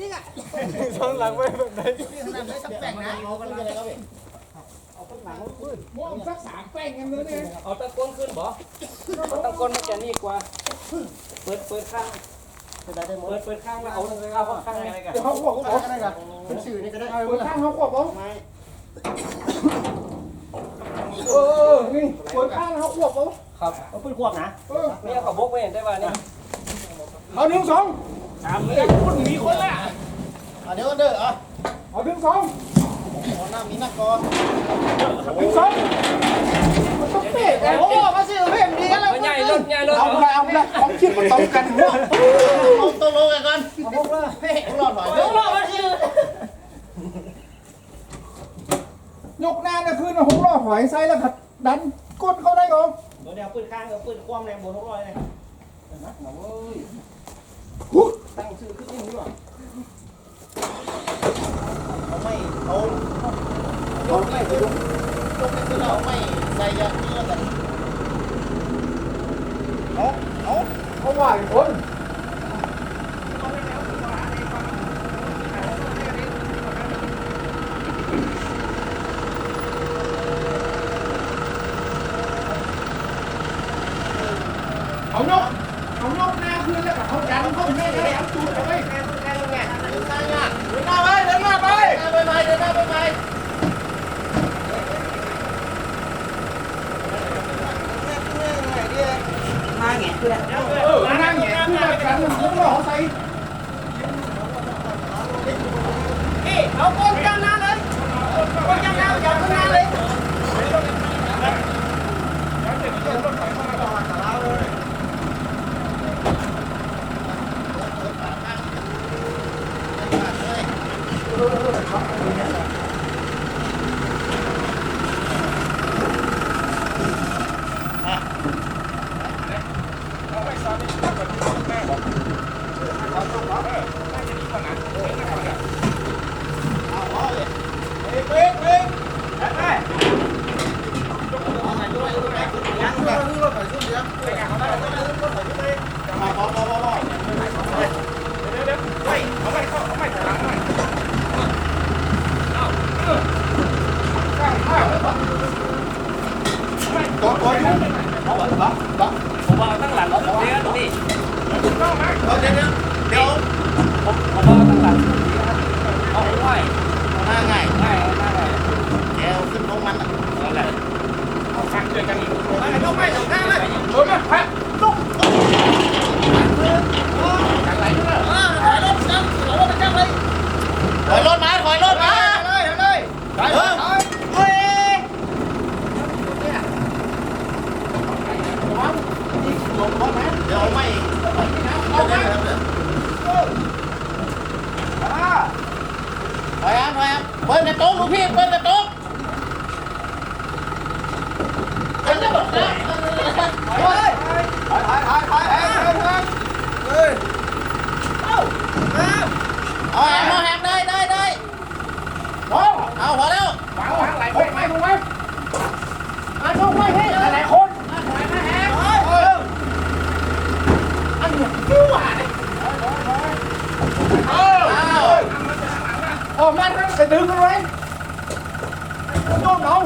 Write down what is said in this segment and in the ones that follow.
น้ากันหน้าติ๊กติ๊กอะสองหลังไว้แบบไหนแต่งนะม่วงสักสามแป้งกันเลยเนี่ยเอาตะก้นขึ้นบ่เอาตะก้นมันจะนี่กว่า เปิดเปิดข้างเปิดเปิดข้างแล้วเอาเอาข้างอะไรกันเดี๋ยวเขาขวบเขาก็ได้ครับเป็นสื่อนี่ก็ได้เปิดข้างเขาขวบเขาเออนี่เปิดข้างเขาขวบเขาครับเอาปืนควบนะเออเนี่ยเขาบกไว้เห็นได้ป่ะนี่เอาหนึ่งสอง สามเลยคนมีคนละเดี๋ยวเด้ออะเอาหนึ่งสองหน้ามีนักก่อนหนึ่งสองมันต้องเป๊ะกันโอ้มาสื่อเพ่มดีกันแล้วมันใหญ่รถใหญ่รถเอาละเอาละของคิดมันตรงกันหัวเอาตัวลงกันก่อนเอาพวกเราเฮ้ยรอดหน่อยเดี๋ยวรอดมาสื่อยกหน้าเนี่ยคือหกล้อหอยไซแล้วขัดดันก้นเขาได้ก่อนเดี๋ยวปืนข้างกับปืนความแรงบนหกร้อยเลย ตั้งชื่อพี่นนี่ดีกว่าเขาไม่เขาเขาไม่เขาคือเราไม่ใส่ยาที่เราแต่เอาเอาเขาว่าอีกคน อกมาทั้งไปดึงกันไว้โยนน้อง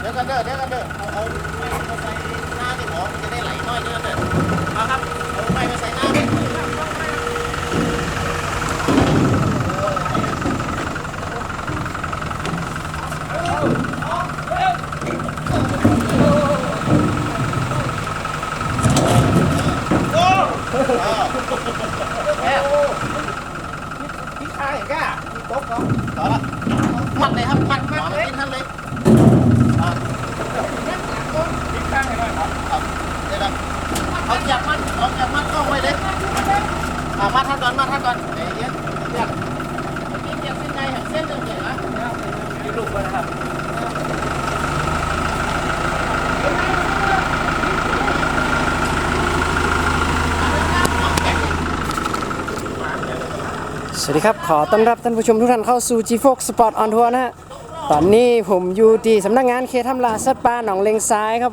เดี๋ยวกันเด้อเดี๋ยวกันเด้อเอาเอาไม่มาใส่หน้าที่หมอมันจะได้ไหลน้อยเด้อเด้อเอาครับเอาไม่มาใส่หน้าพี่ชายก้า โต๊ะเขาต่อละมัดเลยครับมัดมัดเลยนั่นเลยอ่าพี่ชายให้หน่อยครับครับเดี๋ยวนะเอาจับมัดเอาจับมัดกล้องไว้เลยอ่ามัดท่านก่อนมัดท่านก่อนเดี๋ยวเดี๋ยวเดี๋ยวเดี๋ยวเส้นในหักเส้นหนึ่งเดี๋ยวนะมีลูกไว้นะครับ สวัสดีครับ ขอต้อนรับท่านผู้ชมทุกท่านเข้าสู่ G4 Sport on Tour นะฮะ ตอนนี้ผมอยู่ที่สำนักงานเขตทำลาสัตว์ป่าหนองเลงซ้ายครับ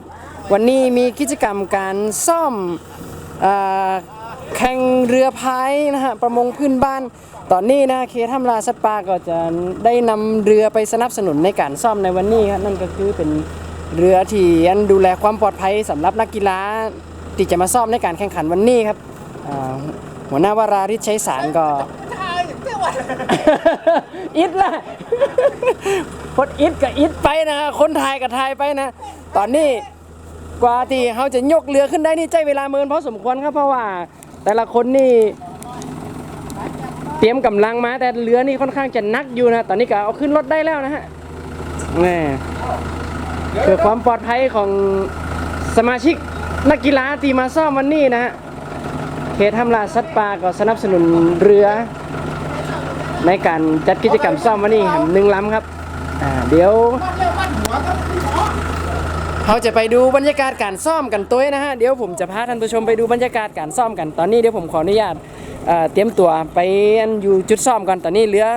วันนี้มีกิจกรรมการซ่อมอ่าแข่งเรือพายนะฮะ ประมงพื้นบ้าน ตอนนี้นะเคทำลาสัตว์ป่าก็จะได้นำเรือไปสนับสนุนในการซ่อมในวันนี้ครับนั่นก็คือเป็นเรือที่อันดูแลความปลอดภัยสำหรับนักกีฬาที่จะมาซ่อมในการแข่งขันวันนี้ครับอ่าหัวหน้าวาราริศชัยสารก็ อิดล่ะคนอิดกับอิดไปนะ คนไทยกับไทยไปนะ ตอนนี้กว่าที่เขาจะยกเรือขึ้นได้นี่ใจเวลาเมินพอสมควรครับเพราะว่า แต่ละคนนี่ เตรียมกำลังมาแต่เรือนี่ค่อนข้างจะนักอยู่นะ ตอนนี้ก็เอาขึ้นรถได้แล้วนะฮะแน่เพื่อความปลอดภัยของสมาชิกนักกีฬาที่มาซ่อมวันนี้นะฮะเขตทำลาสัตว์ป่าก็สนับสนุนเรือ ในการจัดกิจกรรมซ่อมวันนี้หนึ่งลำครับอ่าเดี๋ยวเราจะไปดูบรรยากาศการซ่อมกันตัวนะฮะเดี๋ยวผมจะพาท่านผู้ชมไปดูบรรยากาศการซ่อมกันตอนนี้เดี๋ยวผมขออนุญาตเเตรียมตัวไปอยู่จุดซ่อมก่อนตอนนี้เรือ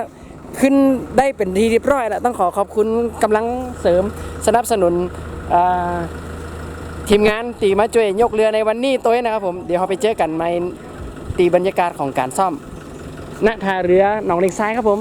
ขึ้นได้เป็นทีเรียบร้อยแล้วต้องขอขอบคุณกำลังเสริมสนับสนุนทีมงานตีมาช่วยยกเรือในวันนี้ตัวนะครับผมเดี๋ยวเราไปเจอกันในตีบรรยากาศของการซ่อม ณท่าเรือหนองเลงซ้ายครับผม